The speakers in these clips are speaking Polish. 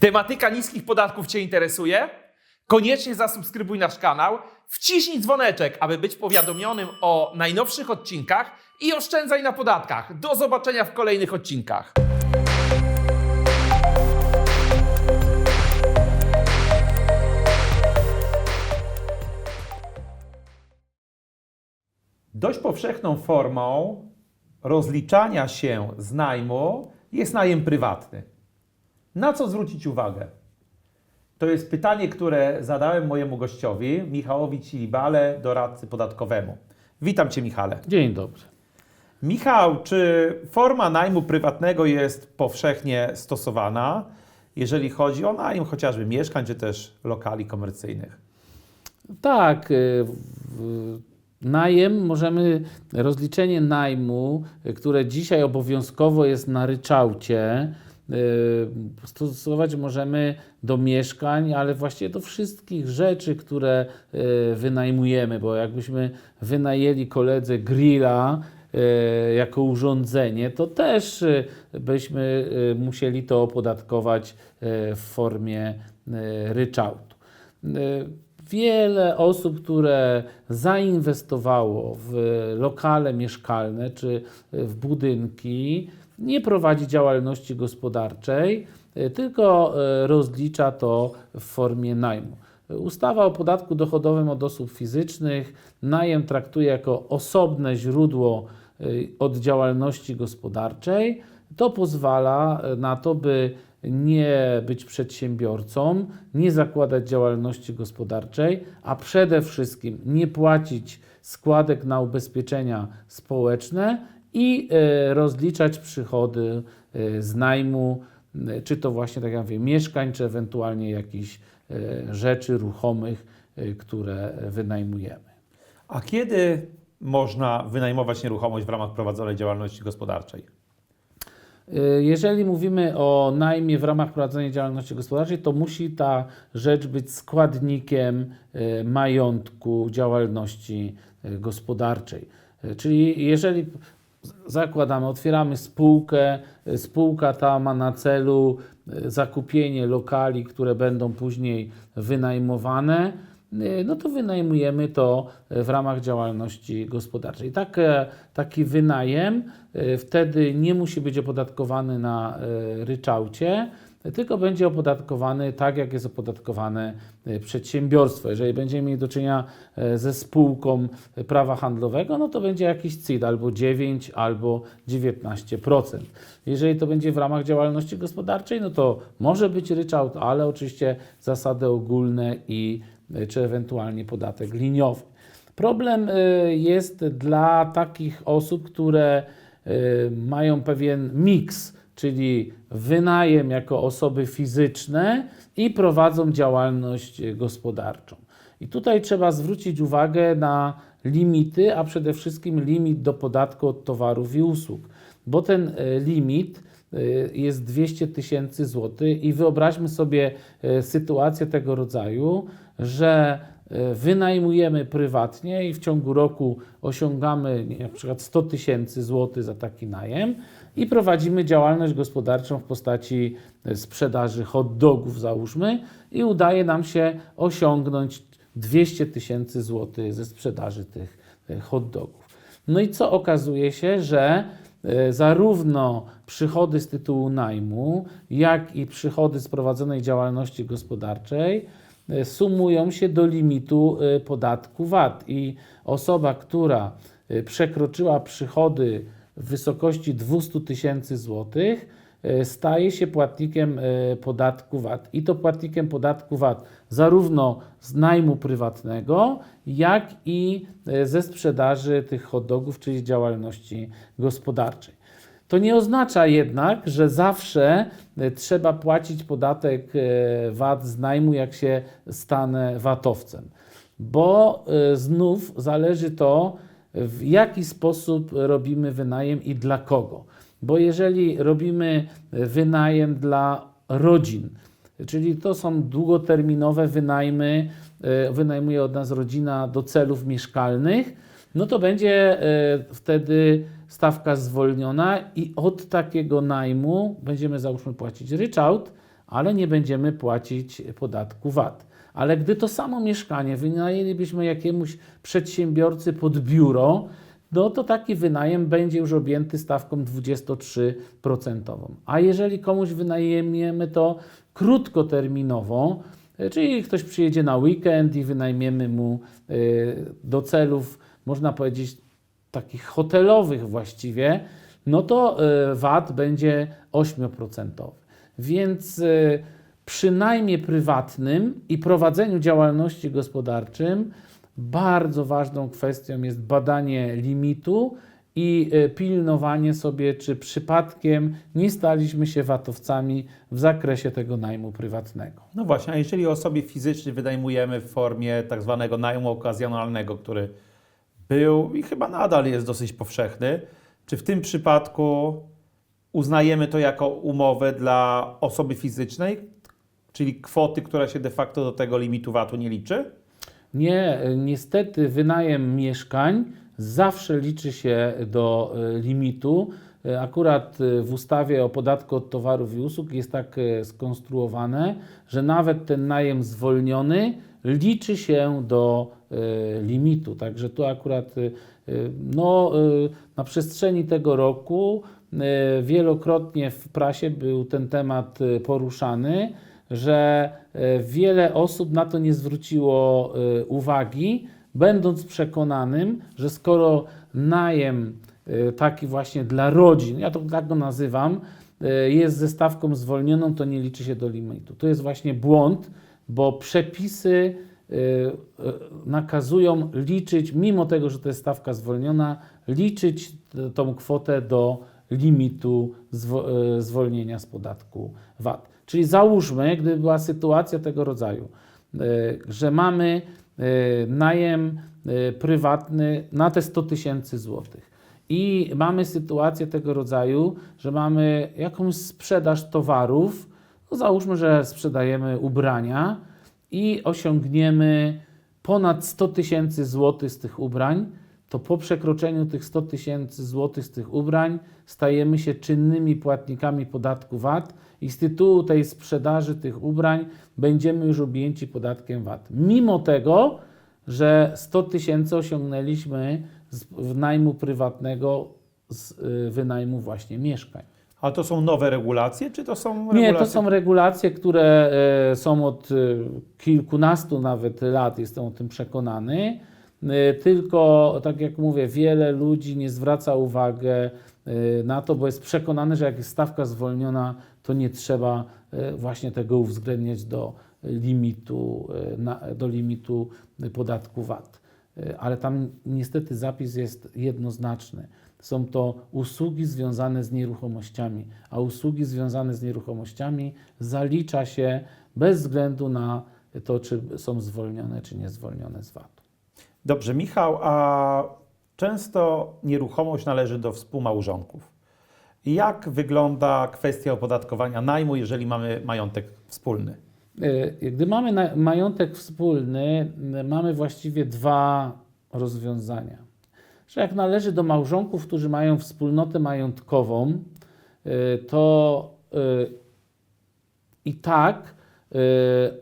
Tematyka niskich podatków Cię interesuje? Koniecznie zasubskrybuj nasz kanał, wciśnij dzwoneczek, aby być powiadomionym o najnowszych odcinkach i oszczędzaj na podatkach. Do zobaczenia w kolejnych odcinkach. Dość powszechną formą rozliczania się z najmu jest najem prywatny. Na co zwrócić uwagę? To jest pytanie, które zadałem mojemu gościowi, Michałowi Cilibale, doradcy podatkowemu. Witam Cię, Michale. Dzień dobry. Michał, czy forma najmu prywatnego jest powszechnie stosowana, jeżeli chodzi o najem chociażby mieszkań, czy też lokali komercyjnych? Tak, y, najem możemy, rozliczenie najmu, które dzisiaj obowiązkowo jest na ryczałcie, stosować możemy do mieszkań, ale właściwie do wszystkich rzeczy, które y, wynajmujemy, bo jakbyśmy wynajęli koledze grilla, y, jako urządzenie, to też byśmy musieli to opodatkować w formie ryczałtu. Wiele osób, które zainwestowało w lokale mieszkalne czy w budynki, nie prowadzi działalności gospodarczej, y, tylko y, rozlicza to w formie najmu. Ustawa o podatku dochodowym od osób fizycznych najem traktuje jako osobne źródło y, od działalności gospodarczej. To pozwala na to, by nie być przedsiębiorcą, nie zakładać działalności gospodarczej, a przede wszystkim nie płacić składek na ubezpieczenia społeczne i e, rozliczać przychody e, z najmu, e, czy to właśnie, tak jak mówię, mieszkań, czy ewentualnie jakichś rzeczy ruchomych, które wynajmujemy. A kiedy można wynajmować nieruchomość w ramach prowadzonej działalności gospodarczej? Jeżeli mówimy o najmie w ramach prowadzenia działalności gospodarczej, to musi ta rzecz być składnikiem majątku działalności gospodarczej. Czyli jeżeli zakładamy, otwieramy spółkę, spółka ta ma na celu y, zakupienie lokali, które będą później wynajmowane, y, no to wynajmujemy to y, w ramach działalności gospodarczej. Tak, e, taki wynajem wtedy nie musi być opodatkowany na ryczałcie, tylko będzie opodatkowany tak, jak jest opodatkowane y, przedsiębiorstwo. Jeżeli będziemy mieli do czynienia e, ze spółką prawa handlowego, no to będzie jakiś CIT albo 9, albo 19%. Jeżeli to będzie w ramach działalności gospodarczej, no to może być ryczałt, ale oczywiście zasady ogólne i czy ewentualnie podatek liniowy. Problem jest dla takich osób, które mają pewien miks, czyli wynajem jako osoby fizyczne i prowadzą działalność gospodarczą. I tutaj trzeba zwrócić uwagę na limity, a przede wszystkim limit do podatku od towarów i usług, bo ten y, limit y, jest 200 tysięcy złotych i wyobraźmy sobie y, sytuację tego rodzaju, że wynajmujemy prywatnie i w ciągu roku osiągamy na przykład 100 tysięcy złotych za taki najem i prowadzimy działalność gospodarczą w postaci sprzedaży hot dogów załóżmy i udaje nam się osiągnąć 200 tysięcy złotych ze sprzedaży tych y, hot dogów. No i co okazuje się, że e, zarówno przychody z tytułu najmu, jak i przychody z prowadzonej działalności gospodarczej e, sumują się do limitu e, podatku VAT i osoba, która e, przekroczyła przychody w wysokości 200 tysięcy złotych, e, staje się płatnikiem e, podatku VAT. I to płatnikiem podatku VAT zarówno z najmu prywatnego, jak i e, ze sprzedaży tych hot dogów, czyli działalności gospodarczej. To nie oznacza jednak, że zawsze trzeba płacić podatek VAT z najmu, jak się stanę VAT-owcem, bo znów zależy to, w jaki sposób robimy wynajem i dla kogo. Bo jeżeli robimy wynajem dla rodzin, czyli to są długoterminowe wynajmy, e, wynajmuje od nas rodzina do celów mieszkalnych, no to będzie e, wtedy stawka zwolniona i od takiego najmu będziemy załóżmy płacić ryczałt, ale nie będziemy płacić podatku VAT. Ale gdy to samo mieszkanie wynajęlibyśmy jakiemuś przedsiębiorcy pod biuro, no to taki wynajem będzie już objęty stawką 23%. A jeżeli komuś wynajmiemy to krótkoterminowo, e, czyli ktoś przyjedzie na weekend i wynajmiemy mu e, do celów, można powiedzieć, takich hotelowych właściwie, no to e, VAT będzie 8%. Więc przy najmie prywatnym i prowadzeniu działalności gospodarczym bardzo ważną kwestią jest badanie limitu i e, pilnowanie sobie, czy przypadkiem nie staliśmy się VAT-owcami w zakresie tego najmu prywatnego. No właśnie, a jeżeli osobie fizycznej wynajmujemy w formie tak zwanego najmu okazjonalnego, który był i chyba nadal jest dosyć powszechny, czy w tym przypadku uznajemy to jako umowę dla osoby fizycznej, czyli kwoty, która się de facto do tego limitu VAT-u nie liczy? Nie, niestety wynajem mieszkań zawsze liczy się do e, limitu. E, Akurat e, w ustawie o podatku od towarów i usług jest tak skonstruowane, że nawet ten najem zwolniony liczy się do limitu. Także tu akurat no, na przestrzeni tego roku wielokrotnie w prasie był ten temat poruszany że e, wiele osób na to nie zwróciło e, uwagi, będąc przekonanym, że skoro najem e, taki właśnie dla rodzin, ja to tak go nazywam, jest ze stawką zwolnioną, to nie liczy się do limitu. To jest właśnie błąd, bo przepisy nakazują liczyć, mimo tego, że to jest stawka zwolniona, liczyć tą kwotę do limitu zwo- zwolnienia z podatku VAT. Czyli załóżmy, gdyby była sytuacja tego rodzaju, e, że mamy e, najem e, prywatny na te 100 tysięcy złotych i mamy sytuację tego rodzaju, że mamy jakąś sprzedaż towarów, no załóżmy, że sprzedajemy ubrania i osiągniemy ponad 100 tysięcy złotych z tych ubrań, to po przekroczeniu tych 100 tysięcy złotych z tych ubrań stajemy się czynnymi płatnikami podatku VAT i z tytułu tej sprzedaży tych ubrań będziemy już objęci podatkiem VAT. Mimo tego, że 100 tysięcy osiągnęliśmy z najmu prywatnego z y, wynajmu właśnie mieszkań. A to są nowe regulacje, czy to są Nie, regulacje? to są regulacje, które e, są od e, kilkunastu nawet lat, jestem o tym przekonany. E, Tylko, tak jak mówię, wiele ludzi nie zwraca uwagi e, na to, bo jest przekonany, że jak jest stawka zwolniona, to nie trzeba e, właśnie tego uwzględniać do limitu, do limitu podatku VAT. Ale tam niestety zapis jest jednoznaczny. Są to usługi związane z nieruchomościami, a usługi związane z nieruchomościami zalicza się bez względu na to, czy są zwolnione, czy nie zwolnione z VAT-u. Dobrze, Michał, a często nieruchomość należy do współmałżonków. Jak wygląda kwestia opodatkowania najmu, jeżeli mamy majątek wspólny? E, Gdy mamy majątek wspólny, m, mamy właściwie dwa rozwiązania. Że jak należy do małżonków, którzy mają wspólnotę majątkową, e, to e, i tak e,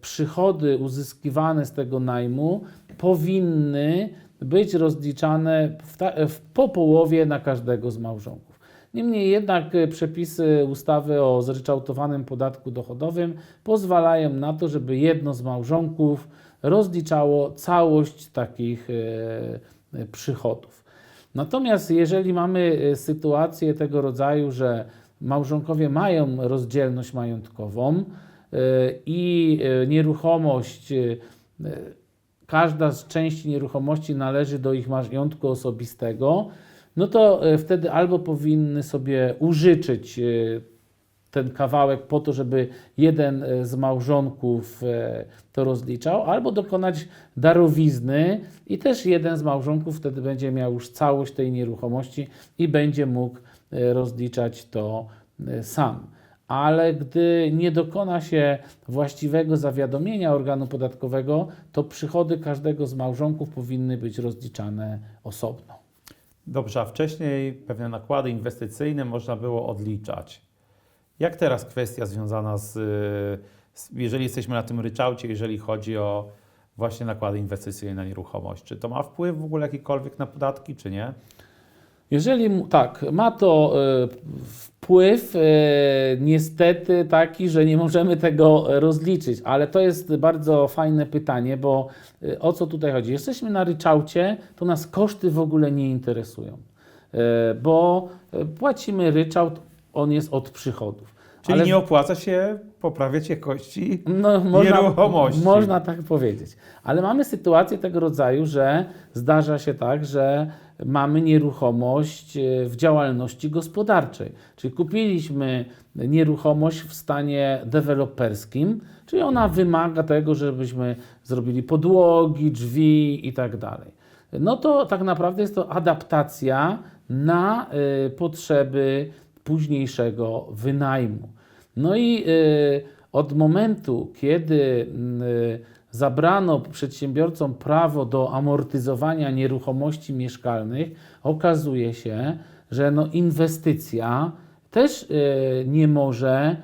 przychody uzyskiwane z tego najmu powinny być rozliczane w ta, w, po połowie na każdego z małżonków. Niemniej jednak przepisy ustawy o zryczałtowanym podatku dochodowym pozwalają na to, żeby jedno z małżonków rozliczało całość takich e, przychodów. Natomiast jeżeli mamy sytuację tego rodzaju, że małżonkowie mają rozdzielność majątkową i e, nieruchomość, e, każda z części nieruchomości należy do ich majątku osobistego, no to e, wtedy albo powinny sobie użyczyć ten kawałek po to, żeby jeden z małżonków to rozliczał, albo dokonać darowizny i też jeden z małżonków wtedy będzie miał już całość tej nieruchomości i będzie mógł rozliczać to sam. Ale gdy nie dokona się właściwego zawiadomienia organu podatkowego, to przychody każdego z małżonków powinny być rozliczane osobno. Dobrze, a wcześniej pewne nakłady inwestycyjne można było odliczać. Jak teraz kwestia związana z, z jeżeli jesteśmy na tym ryczałcie, jeżeli chodzi o właśnie nakłady inwestycyjne na nieruchomość, czy to ma wpływ w ogóle jakikolwiek na podatki, czy nie? Jeżeli tak, ma to e, wpływ e, niestety taki, że nie możemy tego rozliczyć, ale to jest bardzo fajne pytanie, bo e, o co tutaj chodzi? Jesteśmy na ryczałcie, to nas koszty w ogóle nie interesują, bo płacimy ryczałt, on jest od przychodów. Czyli Ale- nie opłaca się poprawiać jakości no, można, Nieruchomości. Można tak powiedzieć. Ale mamy sytuację tego rodzaju, że zdarza się tak, że mamy nieruchomość e, w działalności gospodarczej. Czyli kupiliśmy nieruchomość w stanie deweloperskim, czyli ona wymaga tego, żebyśmy zrobili podłogi, drzwi i tak dalej. No to tak naprawdę jest to adaptacja na e, potrzeby późniejszego wynajmu. No i y, od momentu, kiedy y, zabrano przedsiębiorcom prawo do amortyzowania nieruchomości mieszkalnych, okazuje się, że no inwestycja też y, nie może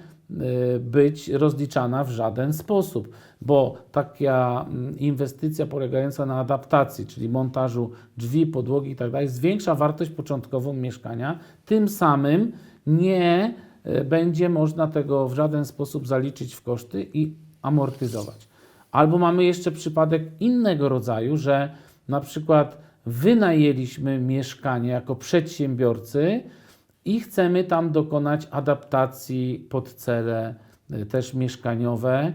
być rozliczana w żaden sposób, bo taka mm, inwestycja polegająca na adaptacji, czyli montażu drzwi, podłogi i tak zwiększa wartość początkową mieszkania, tym samym nie e, będzie można tego w żaden sposób zaliczyć w koszty i amortyzować. Albo mamy jeszcze przypadek innego rodzaju, że na przykład wynajęliśmy mieszkanie jako przedsiębiorcy i chcemy tam dokonać adaptacji pod cele y, też mieszkaniowe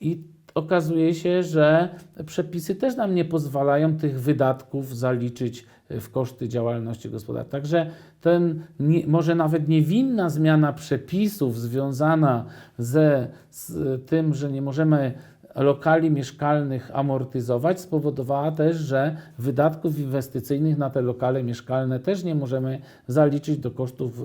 i okazuje się, że przepisy też nam nie pozwalają tych wydatków zaliczyć w koszty działalności gospodarczej. Także ten nie, może nawet niewinna zmiana przepisów związana ze z tym, że nie możemy lokali mieszkalnych amortyzować, spowodowała też, że wydatków inwestycyjnych na te lokale mieszkalne też nie możemy zaliczyć do kosztów, e,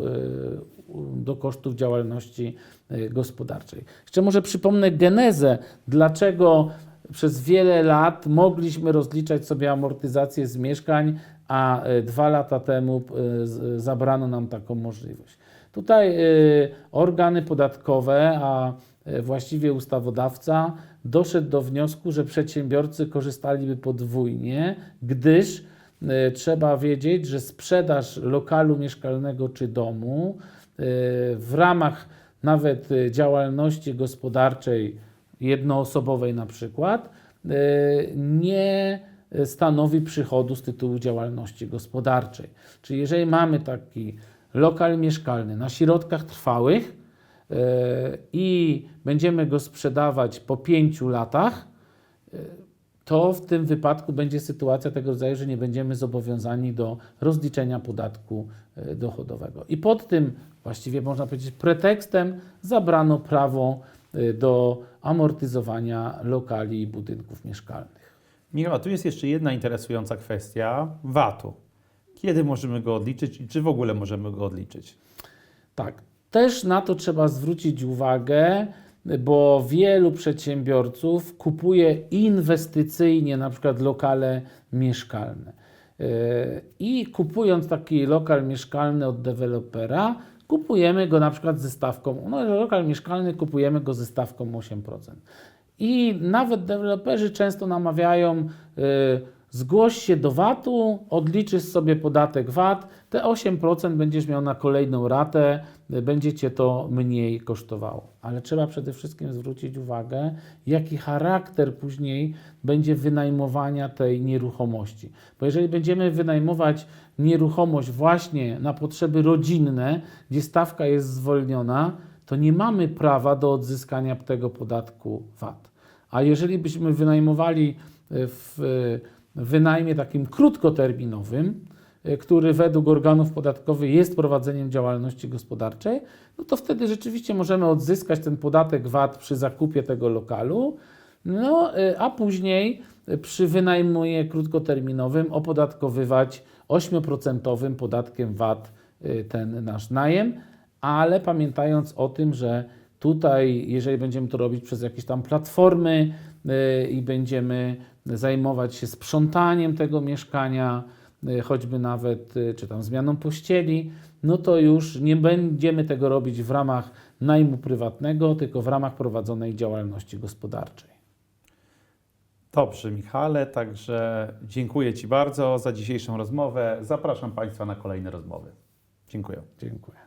do kosztów działalności e, gospodarczej. Jeszcze może przypomnę genezę, dlaczego przez wiele lat mogliśmy rozliczać sobie amortyzację z mieszkań, a e, dwa lata temu e, zabrano nam taką możliwość. Tutaj e, organy podatkowe, a właściwie ustawodawca doszedł do wniosku, że przedsiębiorcy korzystaliby podwójnie, gdyż trzeba wiedzieć, że sprzedaż lokalu mieszkalnego czy domu w ramach nawet działalności gospodarczej jednoosobowej na przykład nie stanowi przychodu z tytułu działalności gospodarczej. Czyli jeżeli mamy taki lokal mieszkalny na środkach trwałych e, i będziemy go sprzedawać po pięciu latach, e, to w tym wypadku będzie sytuacja tego rodzaju, że nie będziemy zobowiązani do rozliczenia podatku e, dochodowego. I pod tym, właściwie można powiedzieć, pretekstem zabrano prawo e, do amortyzowania lokali i budynków mieszkalnych. Michał, tu jest jeszcze jedna interesująca kwestia VAT-u. Kiedy możemy go odliczyć i czy w ogóle możemy go odliczyć? Tak, też na to trzeba zwrócić uwagę, bo wielu przedsiębiorców kupuje inwestycyjnie na przykład lokale mieszkalne. Yy, I kupując taki lokal mieszkalny od dewelopera, kupujemy go na przykład ze stawką, no lokal mieszkalny kupujemy go ze stawką 8%. I nawet deweloperzy często namawiają, y, zgłoś się do VAT-u, odliczysz sobie podatek VAT, te 8% będziesz miał na kolejną ratę, y, będzie cię to mniej kosztowało. Ale trzeba przede wszystkim zwrócić uwagę, jaki charakter później będzie wynajmowania tej nieruchomości. Bo jeżeli będziemy wynajmować nieruchomość właśnie na potrzeby rodzinne, gdzie stawka jest zwolniona, to nie mamy prawa do odzyskania tego podatku VAT. A jeżeli byśmy wynajmowali e, w e, wynajmie takim krótkoterminowym, e, który według organów podatkowych jest prowadzeniem działalności gospodarczej, no to wtedy rzeczywiście możemy odzyskać ten podatek VAT przy zakupie tego lokalu, no, a później przy wynajmie krótkoterminowym opodatkowywać 8% podatkiem VAT ten nasz najem, ale pamiętając o tym, że tutaj, jeżeli będziemy to robić przez jakieś tam platformy yy, i będziemy zajmować się sprzątaniem tego mieszkania, y, choćby nawet y, czy tam zmianą pościeli, no to już nie będziemy tego robić w ramach najmu prywatnego, tylko w ramach prowadzonej działalności gospodarczej. Dobrze, Michale, także dziękuję Ci bardzo za dzisiejszą rozmowę. Zapraszam Państwa na kolejne rozmowy. Dziękuję. Dziękuję.